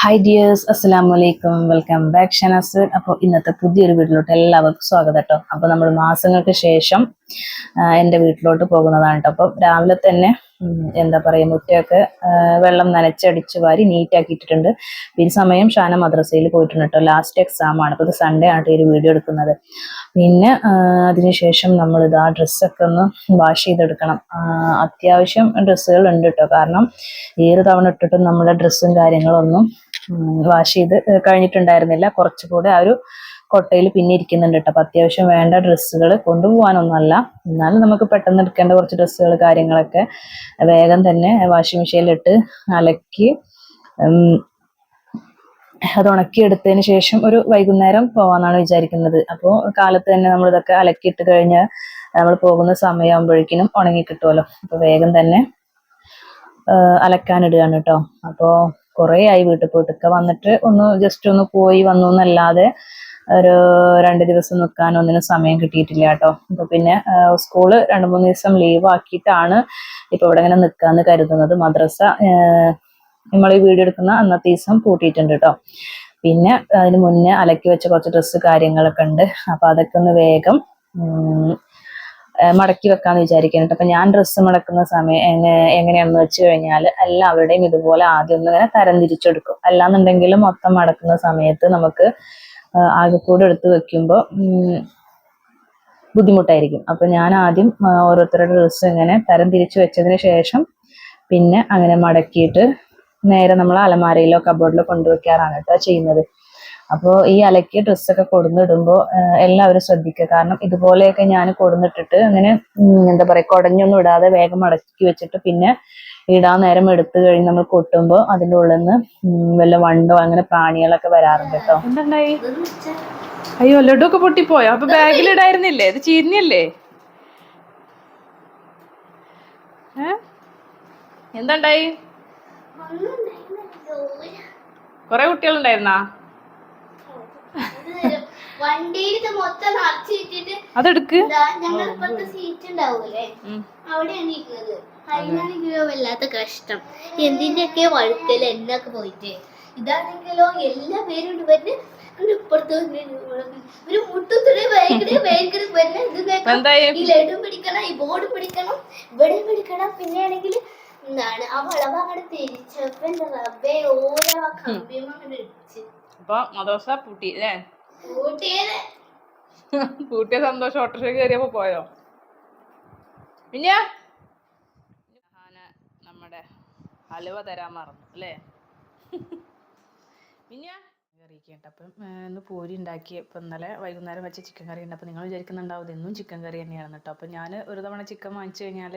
Hi dears അസ്സലാമു വലൈക്കും welcome back Shanas അപ്പോൾ ഇന്നത്തെ പുതിയൊരു വീട്ടിലോട്ട് എല്ലാവർക്കും സ്വാഗതം കേട്ടോ അപ്പോൾ നമ്മൾ മാസങ്ങൾക്ക് ശേഷം എന്റെ വീട്ടിലോട്ട് പോകുന്നതാണ് കേട്ടോ അപ്പോൾ രാവിലെ തന്നെ എന്താ പറയുക മുറ്റമൊക്കെ വെള്ളം നനച്ചടിച്ച് വാരി നീറ്റാക്കി ഇട്ടിട്ടുണ്ട്. ഈ സമയം ഷാന മദ്രസയിൽ പോയിട്ടുണ്ട് കേട്ടോ ലാസ്റ്റ് എക്സാം ആണ്. അപ്പോൾ ഇത് സൺഡേ ആണ് ഈ ഒരു വീഡിയോ എടുക്കുന്നത്. പിന്നെ അതിനുശേഷം നമ്മൾ ഇത് ആ ഡ്രസ്സൊക്കെ ഒന്ന് വാഷ് ചെയ്തെടുക്കണം. അത്യാവശ്യം ഡ്രസ്സുകൾ ഉണ്ട് കേട്ടോ കാരണം ഏത് തവണ ഇട്ടിട്ടും നമ്മുടെ ഡ്രസ്സും കാര്യങ്ങളൊന്നും വാഷ് ചെയ്ത് കഴിഞ്ഞിട്ടുണ്ടായിരുന്നില്ല. കുറച്ചുകൂടെ ആ ഒരു കൊട്ടയിൽ പിന്നെ ഇരിക്കുന്നുണ്ട് കേട്ടോ അപ്പൊ അത്യാവശ്യം വേണ്ട ഡ്രസ്സുകൾ കൊണ്ടുപോകാനൊന്നുമല്ല. എന്നാലും നമുക്ക് പെട്ടെന്ന് എടുക്കേണ്ട കുറച്ച് ഡ്രസ്സുകൾ കാര്യങ്ങളൊക്കെ വേഗം തന്നെ വാഷിംഗ് മെഷീനിലിട്ട് അലക്കി അത് ഉണക്കി എടുത്തതിന് ശേഷം ഒരു വൈകുന്നേരം പോവാന്നാണ് വിചാരിക്കുന്നത്. അപ്പോൾ കാലത്ത് തന്നെ നമ്മൾ ഇതൊക്കെ അലക്കിയിട്ട് കഴിഞ്ഞാൽ നമ്മൾ പോകുന്ന സമയമാകുമ്പോഴേക്കിനും ഉണങ്ങി കിട്ടുമല്ലോ അപ്പോൾ വേഗം തന്നെ അലക്കാനിടുകയാണ് കേട്ടോ അപ്പോൾ കുറേ ആയി വീട്ടിൽ പോയിട്ടൊക്കെ വന്നിട്ട് ഒന്ന് ജസ്റ്റ് ഒന്ന് പോയി വന്നു എന്നല്ലാതെ ഒരു രണ്ട് ദിവസം നിൽക്കാൻ ഒന്നിനും സമയം കിട്ടിയിട്ടില്ല കേട്ടോ. അപ്പൊ പിന്നെ സ്കൂൾ രണ്ട് മൂന്ന് ദിവസം ലീവ് ആക്കിയിട്ടാണ് ഇപ്പൊ ഇവിടെ ഇങ്ങനെ നിൽക്കാന്ന് കരുതുന്നത്. മദ്രസ നമ്മൾ ഈ വീഡിയോ എടുക്കുന്ന അന്നത്തെ ദിവസം പൂട്ടിയിട്ടുണ്ട് കേട്ടോ. പിന്നെ അതിന് മുന്നേ അലക്കി വെച്ച കുറച്ച് ഡ്രസ്സ് കാര്യങ്ങളൊക്കെ ഉണ്ട്. അപ്പൊ അതൊക്കെ ഒന്ന് വേഗം മടക്കി വെക്കാന്ന് വിചാരിക്കുന്നുണ്ട്. അപ്പൊ ഞാൻ ഡ്രസ്സ് മടക്കുന്ന സമയം എങ്ങനെ- എങ്ങനെയാണെന്ന് വെച്ച് കഴിഞ്ഞാൽ എല്ലാവരുടെയും ഇതുപോലെ ആദ്യം ഒന്ന് ഇങ്ങനെ തരം തിരിച്ചെടുക്കും. അല്ലാന്നുണ്ടെങ്കിൽ മൊത്തം മടക്കുന്ന സമയത്ത് നമുക്ക് ആകെ ആകെക്കൂടെ എടുത്ത് വെക്കുമ്പോൾ ബുദ്ധിമുട്ടായിരിക്കും. അപ്പൊ ഞാൻ ആദ്യം ഓരോരുത്തരുടെ ഡ്രസ്സ് ഇങ്ങനെ തരം തിരിച്ചു വെച്ചതിന് ശേഷം പിന്നെ അങ്ങനെ മടക്കിയിട്ട് നേരെ നമ്മൾ അലമാരയിലോ കബോർഡിലോ കൊണ്ടുവയ്ക്കാറാണ് കേട്ടോ ചെയ്യുന്നത്. അപ്പോൾ ഈ അലക്കിയ ഡ്രസ്സൊക്കെ കൊടുന്നിടുമ്പോൾ എല്ലാവരും ശ്രദ്ധിക്കുക. കാരണം ഇതുപോലെയൊക്കെ ഞാൻ കൊടുന്നിട്ടിട്ട് അങ്ങനെ എന്താ പറയുക കുടഞ്ഞൊന്നും ഇടാതെ വേഗം മടക്കി വെച്ചിട്ട് പിന്നെ ഇടാൻ നേരം എടുത്തു കഴിഞ്ഞ് നമ്മൾ കൊട്ടുമ്പോൾ അതിന്റെ ഉള്ളിൽ നിന്ന് വല്ല വണ്ടോ അങ്ങനെ പ്രാണികളൊക്കെ വരാറുണ്ട് കേട്ടോ. എന്തുണ്ടായി? അയ്യോ ലഡു ഒക്കെ പൊട്ടിപ്പോയോ? അപ്പൊ ബാഗിൽ ഇടായിരുന്നില്ലേ? ഇത് ചീഞ്ഞല്ലേ? കുറെ കൊറേ കുട്ടികളുണ്ടായിരുന്നാ? വണ്ടിയിൽ മൊത്തം നിറച്ചിട്ടിട്ട് അതെടുക്ക്. ഞങ്ങൾ ഇപ്പോഴത്തെ സീറ്റ് ഉണ്ടാവൂലേ. അവിടെയാണ് ഇരിക്കുന്നത് അതിനാണെങ്കിലോ വല്ലാത്ത കഷ്ടം. എന്തിന്റെയൊക്കെ വഴുക്കൽ എന്നൊക്കെ പോയിട്ട്. ഇതാണെങ്കിലോ എല്ലാ പേരും വരുന്ന ഇപ്പുറത്ത് വന്ന് ഒരു മുട്ടത്തുടെ ഭയങ്കര ഭയങ്കര വരുന്ന ഈ ലഡും പിടിക്കണം ഈ ബോർഡ് പിടിക്കണം ഇവിടെ പിടിക്കണം. പിന്നെ ആണെങ്കിൽ എന്താണ് ആ വളവ് അങ്ങോട്ട് തിരിച്ചപ്പോ എന്താ റബ്ബേ ഓരോ കമ്പിയും അങ്ങോട്ട് ഇടിച്ച്. അപ്പൊ മദോസ പൂട്ടി അല്ലേ? പൂട്ടിയ സന്തോഷം ഓട്ടോറിക്ഷ കയറിയപ്പോ പോയോ? പിന്നെ നമ്മുടെ ഹലുവ തരാൻ മറന്നു അല്ലേ? പിന്നെ ഇന്ന് പൂരി ഉണ്ടാക്കി ഇപ്പം ഇന്നലെ വൈകുന്നേരം വെച്ച ചിക്കൻ കറി ഉണ്ട് അപ്പം നിങ്ങൾ വിചാരിക്കുന്നുണ്ടാവും ഇന്നും ചിക്കൻ കറി തന്നെയാണ് കേട്ടോ. അപ്പം ഞാൻ ഒരു തവണ ചിക്കൻ വാങ്ങിച്ചു കഴിഞ്ഞാൽ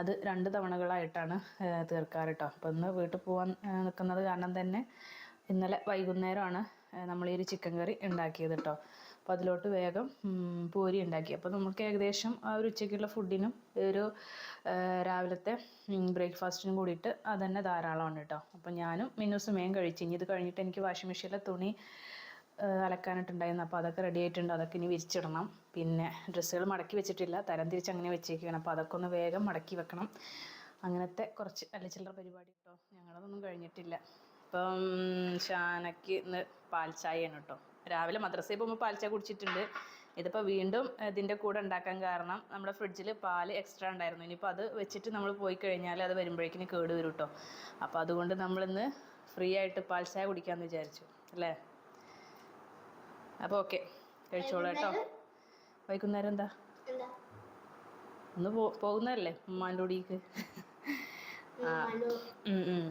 അത് രണ്ട് തവണകളായിട്ടാണ് തീർക്കാറ് കേട്ടോ. അപ്പം ഇന്ന് വീട്ടിൽ പോകാൻ നിൽക്കുന്നത് കാരണം തന്നെ ഇന്നലെ വൈകുന്നേരമാണ് നമ്മൾ ഈ ഒരു ചിക്കൻ കറി ഉണ്ടാക്കിയത് കേട്ടോ അപ്പോൾ അതിലോട്ട് വേഗം പൂരി ഉണ്ടാക്കി. അപ്പോൾ നമുക്ക് ഏകദേശം ആ ഒരു ഉച്ചയ്ക്കുള്ള ഫുഡിനും ഒരു രാവിലത്തെ ബ്രേക്ക്ഫാസ്റ്റിനും കൂടിയിട്ട് അത് തന്നെ ധാരാളമാണ് കേട്ടോ അപ്പോൾ ഞാനും മിന്നൂസും വേഗം കഴിച്ചു. ഇനി ഇത് കഴിഞ്ഞിട്ട് എനിക്ക് വാഷിംഗ് മെഷീനിലെ തുണി അലക്കാനിട്ടുണ്ടായിരുന്നു. അപ്പോൾ അതൊക്കെ റെഡി ആയിട്ടുണ്ട്. അതൊക്കെ ഇനി വിരിച്ചിടണം. പിന്നെ ഡ്രസ്സുകൾ മടക്കി വെച്ചിട്ടില്ല. തരം തിരിച്ച് അങ്ങനെ വെച്ചേക്കുകയാണ് അപ്പോൾ അതൊക്കെ ഒന്ന് വേഗം മടക്കി വെക്കണം. അങ്ങനത്തെ കുറച്ച് അല്ലച്ചില്ലറ പരിപാടി കേട്ടോ ഞങ്ങളതൊന്നും കഴിഞ്ഞിട്ടില്ല. ഇപ്പം ഷാനയ്ക്ക് ഇന്ന് പാൽ ചായയാണ് കേട്ടോ. രാവിലെ മദ്രസയിൽ പോകുമ്പോൾ പാൽ ചായ കുടിച്ചിട്ടുണ്ട്. ഇതിപ്പോൾ വീണ്ടും ഇതിന്റെ കൂടെ ഉണ്ടാക്കാൻ കാരണം നമ്മുടെ ഫ്രിഡ്ജിൽ പാൽ എക്സ്ട്രാ ഉണ്ടായിരുന്നു. ഇനിയിപ്പോൾ അത് വെച്ചിട്ട് നമ്മൾ പോയി കഴിഞ്ഞാൽ അത് വരുമ്പോഴേക്കിന് കേട് വരും കേട്ടോ. അപ്പോൾ അതുകൊണ്ട് നമ്മളിന്ന് ഫ്രീ ആയിട്ട് പാൽ ചായ കുടിക്കാമെന്ന് വിചാരിച്ചു അല്ലേ? അപ്പോൾ ഓക്കെ കഴിച്ചോളൂ കേട്ടോ. വൈകുന്നേരം എന്താ? ഒന്ന് പോകുന്നതല്ലേ ഉമ്മാന്റെ കൂടിക്ക്? ആ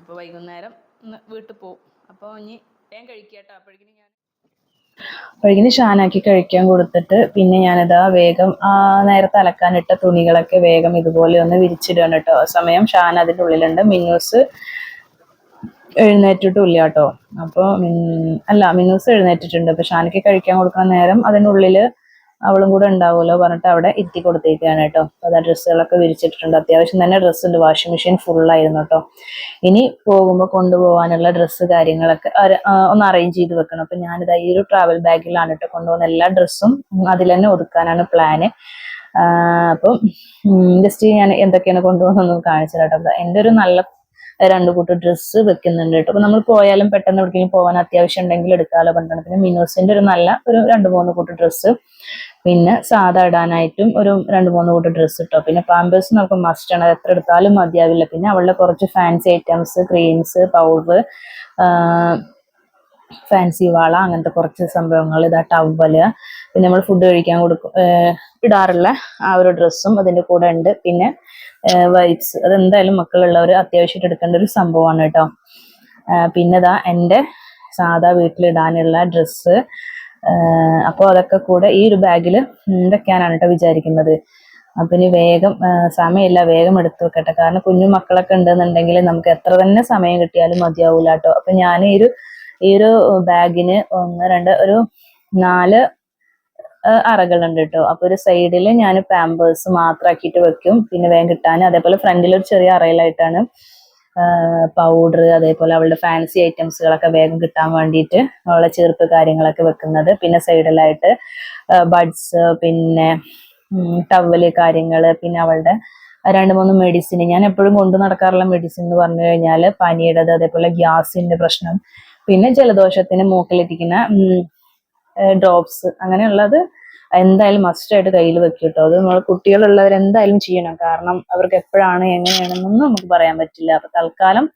അപ്പോൾ വൈകുന്നേരം വീട്ടിൽ പോവും. അപ്പോൾ ഇനി വേഗം കഴിക്കുക കേട്ടോ അപ്പോഴേക്കും ഞാൻ അപ്പോഴേക്കിന് ഷാനാക്കി കഴിക്കാൻ കൊടുത്തിട്ട് പിന്നെ ഞാനിതാ വേഗം ആ നേരത്തെ അലക്കാനിട്ട തുണികളൊക്കെ വേഗം ഇതുപോലെ ഒന്ന് വിരിച്ചിടുകയാണ് കേട്ടോ. സമയം ഷാൻ അതിന്റെ ഉള്ളിലുണ്ട്. മിന്നൂസ് എഴുന്നേറ്റിട്ടും ഇല്ല കേട്ടോ. അപ്പോൾ അല്ല മിന്നൂസ് എഴുന്നേറ്റിട്ടുണ്ട്. അപ്പോൾ ഷാനയ്ക്ക് കഴിക്കാൻ കൊടുക്കുന്ന നേരം അതിനുള്ളിൽ അവളും കൂടെ ഉണ്ടാവുമല്ലോ പറഞ്ഞിട്ട് അവിടെ എത്തി കൊടുത്തേക്കാണ് കേട്ടോ. അപ്പൊ ആ ഡ്രസ്സുകളൊക്കെ വിരിച്ചിട്ടുണ്ട് അത്യാവശ്യം തന്നെ ഡ്രസ്സ് ഉണ്ട്. വാഷിംഗ് മെഷീൻ ഫുള്ളായിരുന്നു കേട്ടോ. ഇനി പോകുമ്പോൾ കൊണ്ടുപോകാനുള്ള ഡ്രസ്സ് കാര്യങ്ങളൊക്കെ ഒന്ന് അറേഞ്ച് ചെയ്ത് വെക്കണം. അപ്പൊ ഞാനിതാ ഈ ഒരു ട്രാവൽ ബാഗിലാണ് കേട്ടോ കൊണ്ടുപോകുന്ന. എല്ലാ ഡ്രസ്സും അതിൽ തന്നെ ഒതുക്കാനാണ് പ്ലാന് അപ്പം ജസ്റ്റ് ഞാൻ എന്തൊക്കെയാണ് കൊണ്ടുപോകുന്നതെന്ന് കാണിച്ചു കേട്ടോ എന്റെ ഒരു നല്ല രണ്ട് കൂട്ട് ഡ്രസ്സ് വെക്കുന്നുണ്ട് കേട്ടോ. അപ്പൊ നമ്മൾ പോയാലും പെട്ടെന്ന് എവിടെയെങ്കിലും പോകാൻ അത്യാവശ്യം ഉണ്ടെങ്കിൽ എടുക്കാമല്ലോ പറഞ്ഞിട്ടുണ്ട്. പിന്നെ മിനോസിന്റെ ഒരു നല്ല ഒരു രണ്ട് മൂന്ന് കൂട്ട് ഡ്രസ്സ് പിന്നെ സാധാ ഇടാനായിട്ടും ഒരു രണ്ട് മൂന്ന് കൂട്ട് ഡ്രസ്സ് ഇട്ടോ. പിന്നെ പാമ്പേഴ്സ് നമുക്ക് മസ്റ്റ് ആണ്. എത്ര എടുത്താലും മതിയാവില്ല. പിന്നെ അവളുടെ കുറച്ച് fancy items creams powder fancy വാള അങ്ങനത്തെ കുറച്ച് സംഭവങ്ങൾ ഇതാ ടവൽ പിന്നെ നമ്മൾ ഫുഡ് കഴിക്കാൻ കൊടുക്കും ഇടാറുള്ള ആ ഒരു ഡ്രസ്സും അതിന്റെ കൂടെ ഉണ്ട്. പിന്നെ വൈപ്സ് അതെന്തായാലും മക്കളുള്ളവർ അത്യാവശ്യമായിട്ട് എടുക്കേണ്ട ഒരു സംഭവമാണ് കേട്ടോ. പിന്നെ ഇതാ എന്റെ സാധാ വീട്ടിലിടാനുള്ള ഡ്രസ്സ് അപ്പോൾ അതൊക്കെ കൂടെ ഈ ഒരു ബാഗിൽ വെക്കാനാണ് കേട്ടോ വിചാരിക്കുന്നത്. അപ്പൊ ഇനി വേഗം സമയമില്ല വേഗം എടുത്തു വെക്കട്ടെ. കാരണം കുഞ്ഞു മക്കളൊക്കെ ഉണ്ടെന്നുണ്ടെങ്കിൽ നമുക്ക് എത്ര തന്നെ സമയം കിട്ടിയാലും മതിയാവൂല കേട്ടോ. അപ്പൊ ഞാൻ ഈ ഒരു ഈ ഒരു ബാഗിന് ഒന്ന് രണ്ട് ഒരു നാല് അറകളുണ്ട് കേട്ടോ അപ്പൊ ഒരു സൈഡിൽ ഞാൻ പാമ്പേഴ്സ് മാത്രമാക്കിയിട്ട് വെക്കും. പിന്നെ വേഗം കിട്ടാൻ അതേപോലെ ഫ്രണ്ടിൽ ഒരു ചെറിയ അറയിലായിട്ടാണ് പൗഡർ അതേപോലെ അവളുടെ ഫാൻസി ഐറ്റംസുകളൊക്കെ വേഗം കിട്ടാൻ വേണ്ടിയിട്ട് അവളെ ചെറുപ്പ് കാര്യങ്ങളൊക്കെ വെക്കുന്നത്. പിന്നെ സൈഡിലായിട്ട് ബഡ്സ് പിന്നെ ടവൽ കാര്യങ്ങൾ പിന്നെ അവളുടെ രണ്ട് മൂന്ന് മെഡിസിൻ ഞാൻ എപ്പോഴും കൊണ്ടു നടക്കാറുള്ള മെഡിസിൻ എന്ന് പറഞ്ഞു കഴിഞ്ഞാൽ പനിയുടേത് അതേപോലെ ഗ്യാസിന്റെ പ്രശ്നം പിന്നെ ജലദോഷത്തിന് മൂക്കിലിരിക്കുന്ന ഡ്രോപ്സ് അങ്ങനെയുള്ളത് എന്തായാലും മസ്റ്റ് ആയിട്ട് കയ്യിൽ വെക്കും കേട്ടോ. അത് നമ്മൾ കുട്ടികളുള്ളവർ എന്തായാലും ചെയ്യണം. കാരണം അവർക്ക് എപ്പോഴാണ് എങ്ങനെയാണെന്നൊന്നും നമുക്ക് പറയാൻ പറ്റില്ല. അപ്പൊ തൽക്കാലം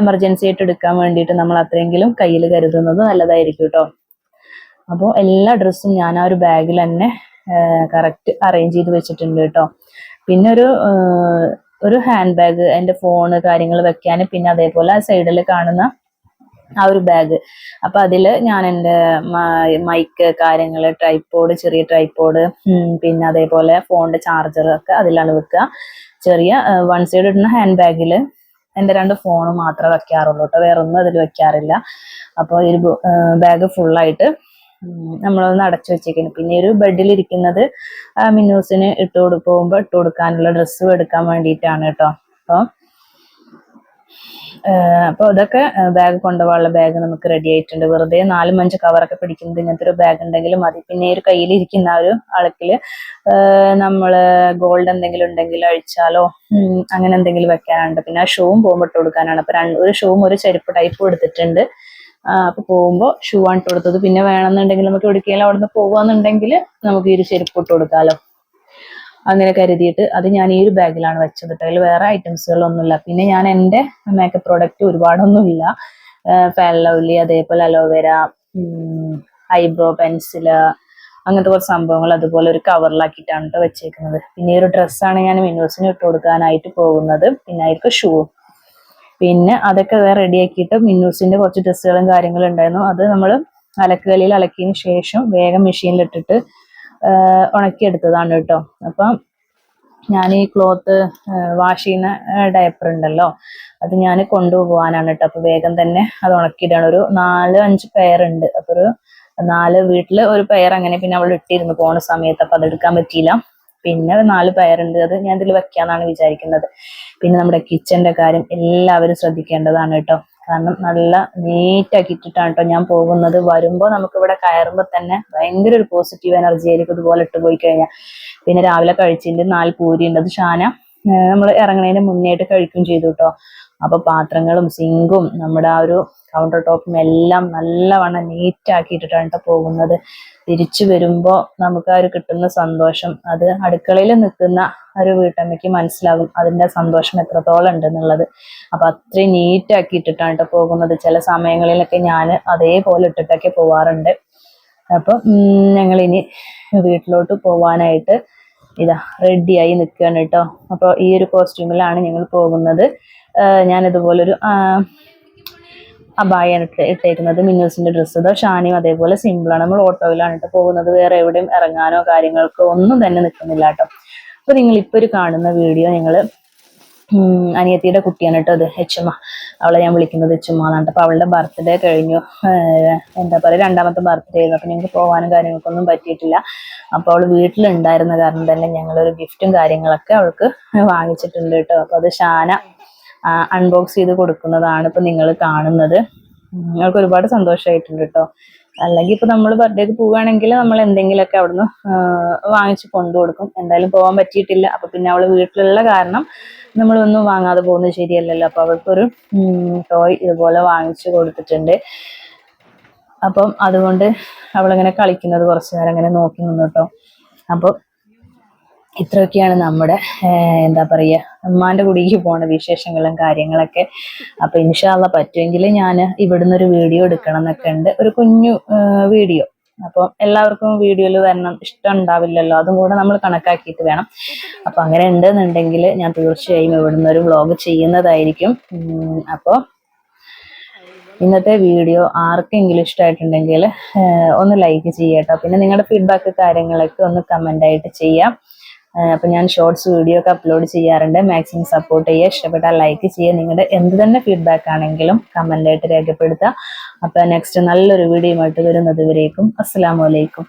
എമർജൻസി ആയിട്ട് എടുക്കാൻ വേണ്ടിയിട്ട് നമ്മൾ അത്രയെങ്കിലും കയ്യിൽ കരുതുന്നത് നല്ലതായിരിക്കും കേട്ടോ. അപ്പോൾ എല്ലാ ഡ്രസ്സും ഞാൻ ആ ഒരു ബാഗിൽ തന്നെ കറക്റ്റ് അറേഞ്ച് ചെയ്ത് വെച്ചിട്ടുണ്ട് കേട്ടോ. പിന്നെ ഒരു ഒരു ഹാൻഡ് ബാഗ് എന്റെ ഫോണ് കാര്യങ്ങൾ വെക്കാൻ പിന്നെ അതേപോലെ ആ സൈഡിൽ കാണുന്ന ആ ഒരു ബാഗ് അപ്പൊ അതിൽ ഞാൻ എന്റെ മൈക്ക് കാര്യങ്ങൾ ട്രൈപ്പോഡ് ചെറിയ ട്രൈപ്പോഡ് പിന്നെ അതേപോലെ ഫോണിന്റെ ചാർജർ ഒക്കെ അതിലാണ് വെക്കുക. ചെറിയ വൺ സൈഡ് ഇടുന്ന ഹാൻഡ് ബാഗിൽ എന്റെ രണ്ട് ഫോൺ മാത്രമേ വെക്കാറുള്ളൂ കേട്ടോ വേറെ ഒന്നും അതിൽ വെക്കാറില്ല അപ്പോൾ ഒരു ബാഗ് ഫുള്ളായിട്ട് നമ്മളൊന്ന് അടച്ചു വെച്ചേക്കുന്നു. പിന്നെ ഒരു ബെഡിൽ ഇരിക്കുന്നത് മിന്നൂസിന് ഇട്ട് കൊടു പോകുമ്പോൾ ഇട്ട് കൊടുക്കാനുള്ള ഡ്രസ്സും എടുക്കാൻ വേണ്ടിയിട്ടാണ് കേട്ടോ അപ്പോൾ അപ്പോൾ അതൊക്കെ ബാഗ് കൊണ്ടുപോകാനുള്ള ബാഗ് നമുക്ക് റെഡി ആയിട്ടുണ്ട്. വെറുതെ നാലും അഞ്ച് കവറൊക്കെ പിടിക്കുന്നത് ഇങ്ങനത്തെ ഒരു ബാഗ് ഉണ്ടെങ്കിൽ മതി. പിന്നെ ഒരു കയ്യിലിരിക്കുന്ന ഒരു അളക്കിൽ നമ്മൾ ഗോൾഡ് എന്തെങ്കിലും ഉണ്ടെങ്കിൽ അഴിച്ചാലോ അങ്ങനെ എന്തെങ്കിലും വെക്കാനുണ്ട്. പിന്നെ ആ ഷൂവും പോകുമ്പോൾ ഇട്ട് കൊടുക്കാനാണ്. അപ്പൊ രണ്ട് ഒരു ഷൂവും ഒരു ചെരുപ്പ് ടൈപ്പ് എടുത്തിട്ടുണ്ട്. അപ്പോൾ അപ്പൊ പോകുമ്പോൾ ഷൂ ആണ് ഇട്ട് കൊടുത്തത്. പിന്നെ വേണമെന്നുണ്ടെങ്കിൽ നമുക്ക് എവിടേക്കെങ്കിലും അവിടെ നിന്ന് പോകുകയെന്നുണ്ടെങ്കിൽ നമുക്ക് ഈ ഒരു ചെരുപ്പ് ഇട്ട് കൊടുക്കാലോ. അങ്ങനെ കരുതിയിട്ട് അത് ഞാൻ ഈ ഒരു ബാഗിലാണ് വെച്ചത്. അതിൽ വേറെ ഐറ്റംസുകളൊന്നുമില്ല. പിന്നെ ഞാൻ എന്റെ മേക്കപ്പ് പ്രോഡക്റ്റ് ഒരുപാടൊന്നുമില്ല. ലവ്ലി അതേപോലെ അലോവേര ഐബ്രോ പെൻസിൽ അങ്ങനത്തെ കുറച്ച് സംഭവങ്ങൾ അതുപോലെ ഒരു കവറിലാക്കിയിട്ടാണ് കേട്ടോ വെച്ചേക്കുന്നത്. പിന്നെ ഒരു ഡ്രസ്സാണ് ഞാൻ മിനോസിന് ഇട്ട് കൊടുക്കാനായിട്ട് പോകുന്നത്. പിന്നെ ആയിരിക്കും ഷൂ പിന്നെ അതൊക്കെ റെഡി ആക്കിയിട്ട് മിന്നൂസിന്റെ കുറച്ച് ഡ്രസ്സുകളും കാര്യങ്ങളും ഉണ്ടായിരുന്നു. അത് നമ്മൾ അലക്കുകല്ലിൽ അലക്കിയതിന് ശേഷം വേഗം മെഷീനിലിട്ടിട്ട് ഉണക്കിയെടുത്തതാണ് കേട്ടോ. അപ്പം ഞാൻ ഈ ക്ലോത്ത് വാഷ് ചെയ്യുന്ന ഡയപ്പർ ഉണ്ടല്ലോ അത് ഞാൻ കൊണ്ടുപോകാനാണ് കേട്ടോ. അപ്പൊ വേഗം തന്നെ അത് ഉണക്കിയിടാണ്. ഒരു നാല് അഞ്ച് പെയർ ഉണ്ട്. അപ്പൊ ഒരു നാല് വീട്ടിൽ ഒരു പെയർ അങ്ങനെ പിന്നെ അവൾ ഇട്ടിരുന്നു പോണ സമയത്ത്. അപ്പൊ അതെടുക്കാൻ പറ്റിയില്ല. പിന്നെ നാല് പയറുണ്ട് അത് ഞാൻ ഇതിൽ വെക്കാന്നാണ് വിചാരിക്കുന്നത്. പിന്നെ നമ്മുടെ കിച്ചന്റെ കാര്യം എല്ലാവരും ശ്രദ്ധിക്കേണ്ടതാണ് കേട്ടോ. കാരണം നല്ല നീറ്റ് ആക്കി ഇട്ടിട്ടാണ് ഞാൻ പോകുന്നത്. വരുമ്പോ നമുക്ക് ഇവിടെ കയറുമ്പോൾ തന്നെ ഭയങ്കര ഒരു പോസിറ്റീവ് എനർജി ആയിരിക്കും ഇതുപോലെ ഇട്ട് പോയി കഴിഞ്ഞാൽ പിന്നെ രാവിലെ കഴിച്ചിട്ട് നാല് പൂരി ഉണ്ട് അത് ഷാന നമ്മൾ ഇറങ്ങുന്നതിന് മുന്നേയിട്ട് കഴിക്കും ചെയ്തു കേട്ടോ അപ്പൊ പാത്രങ്ങളും സിങ്കും നമ്മുടെ ആ ഒരു കൗണ്ടർ ടോപ്പും എല്ലാം നല്ലവണ്ണം നീറ്റ് ആക്കിയിട്ടിട്ടാണ് കേട്ടോ പോകുന്നത്. തിരിച്ചു വരുമ്പോൾ നമുക്ക് ആ ഒരു കിട്ടുന്ന സന്തോഷം അത് അടുക്കളയിൽ നിൽക്കുന്ന ഒരു വീട്ടമ്മയ്ക്ക് മനസ്സിലാകും അതിന്റെ സന്തോഷം എത്രത്തോളം ഉണ്ട് എന്നുള്ളത് അപ്പൊ അത്രയും നീറ്റ് ആക്കിയിട്ടിട്ടാണ് കേട്ടോ പോകുന്നത്. ചില സമയങ്ങളിലൊക്കെ ഞാൻ അതേപോലെ ഇട്ടിട്ടൊക്കെ പോവാറുണ്ട്. അപ്പം ഞങ്ങൾ ഇനി വീട്ടിലോട്ട് പോവാനായിട്ട് ഇതാ റെഡിയായി നിൽക്കുകയാണ് കേട്ടോ അപ്പോൾ ഈ ഒരു കോസ്റ്റ്യൂമിലാണ് ഞങ്ങൾ പോകുന്നത്. ഞാൻ ഇതുപോലൊരു അബായാണ് ഇട്ട് ഇട്ടേക്കുന്നത്. മിന്നൂസിന്റെ ഡ്രസ്സ് ഇതോ ഷാനിയും അതേപോലെ സിമ്പിളാണ് നമ്മൾ ഓട്ടോയിലാണ് ഇട്ട് പോകുന്നത്. വേറെ എവിടെയും ഇറങ്ങാനോ കാര്യങ്ങൾക്കോ ഒന്നും തന്നെ നിൽക്കുന്നില്ല കേട്ടോ. അപ്പൊ നിങ്ങൾ ഇപ്പൊ ഒരു കാണുന്ന വീഡിയോ നിങ്ങൾ അനിയത്തിയുടെ കുട്ടിയാണ് കേട്ടോ അത് എച്ചുമ്മ അവളെ ഞാൻ വിളിക്കുന്നത് എച്ചുമ്മാന്നാണ് അപ്പൊ അവളുടെ ബർത്ത്ഡേ കഴിഞ്ഞു. എന്താ പറയുക രണ്ടാമത്തെ ബർത്ത്ഡേ ആയിരുന്നു. അപ്പൊ ഞങ്ങൾക്ക് പോകാനും കാര്യങ്ങൾക്കൊന്നും പറ്റിയിട്ടില്ല. അപ്പോൾ അവൾ വീട്ടിലുണ്ടായിരുന്ന കാരണം തന്നെ ഞങ്ങളൊരു ഗിഫ്റ്റും കാര്യങ്ങളൊക്കെ അവൾക്ക് വാങ്ങിച്ചിട്ടുണ്ട് കേട്ടോ. അപ്പൊ അത് ഷാന അൺബോക്സ് ചെയ്ത് കൊടുക്കുന്നതാണ് ഇപ്പൊ നിങ്ങൾ കാണുന്നത്. ഞങ്ങൾക്ക് ഒരുപാട് സന്തോഷമായിട്ടുണ്ട് കേട്ടോ അല്ലെങ്കിൽ ഇപ്പൊ നമ്മൾ ബർത്ത്ഡേക്ക് പോവുകയാണെങ്കിൽ നമ്മൾ എന്തെങ്കിലുമൊക്കെ അവിടുന്ന് വാങ്ങിച്ച് കൊണ്ടു കൊടുക്കും. എന്തായാലും പോകാൻ പറ്റിയിട്ടില്ല. അപ്പൊ പിന്നെ അവൾ വീട്ടിലുള്ള കാരണം നമ്മളൊന്നും വാങ്ങാതെ പോകുന്നത് ശരിയല്ലല്ലോ. അപ്പൊ അവൾക്കൊരു ടോയ് ഇതുപോലെ വാങ്ങിച്ചു കൊടുത്തിട്ടുണ്ട്. അപ്പം അതുകൊണ്ട് അവളിങ്ങനെ കളിക്കുന്നത് കുറച്ചു നേരം അങ്ങനെ നോക്കി നിന്നു കേട്ടോ അപ്പം ഇത്രയൊക്കെയാണ് നമ്മുടെ എന്താ പറയുക ഉമ്മാന്റെ കുടിക്ക് പോണ വിശേഷങ്ങളും കാര്യങ്ങളൊക്കെ. അപ്പൊ ഇൻഷാല്ല പറ്റുമെങ്കിൽ ഞാൻ ഇവിടുന്ന് ഒരു വീഡിയോ എടുക്കണം എന്നൊക്കെ ഉണ്ട്. ഒരു കുഞ്ഞു വീഡിയോ. അപ്പോൾ എല്ലാവർക്കും വീഡിയോയിൽ വരണം. ഇഷ്ടം ഉണ്ടാവില്ലല്ലോ. അതും കൂടെ നമ്മൾ കണക്കാക്കിയിട്ട് വേണം. അപ്പൊ അങ്ങനെ ഉണ്ടെന്നുണ്ടെങ്കിൽ ഞാൻ തീർച്ചയായും ഇവിടുന്ന് ഒരു വ്ളോഗ് ചെയ്യുന്നതായിരിക്കും. അപ്പോൾ ഇന്നത്തെ വീഡിയോ ആർക്കെങ്കിലും ഇഷ്ടമായിട്ടുണ്ടെങ്കിൽ ഒന്ന് ലൈക്ക് ചെയ്യട്ടോ. പിന്നെ നിങ്ങളുടെ ഫീഡ്ബാക്ക് കാര്യങ്ങളൊക്കെ ഒന്ന് കമന്റ് ആയിട്ട് ചെയ്യാം. അപ്പൊ ഞാൻ ഷോർട്സ് വീഡിയോ ഒക്കെ അപ്ലോഡ് ചെയ്യാറുണ്ട്. മാക്സിമം സപ്പോർട്ട് ചെയ്യുക ഇഷ്ടപ്പെട്ടാൽ ലൈക്ക് ചെയ്യുക. നിങ്ങളുടെ എന്ത് തന്നെ ഫീഡ്ബാക്ക് ആണെങ്കിലും കമന്റായിട്ട് രേഖപ്പെടുത്തുക. അപ്പൊ നെക്സ്റ്റ് നല്ലൊരു വീഡിയോ ആയിട്ട് വരുന്നത് വരേക്കും. അസ്സലാമു അലൈക്കും.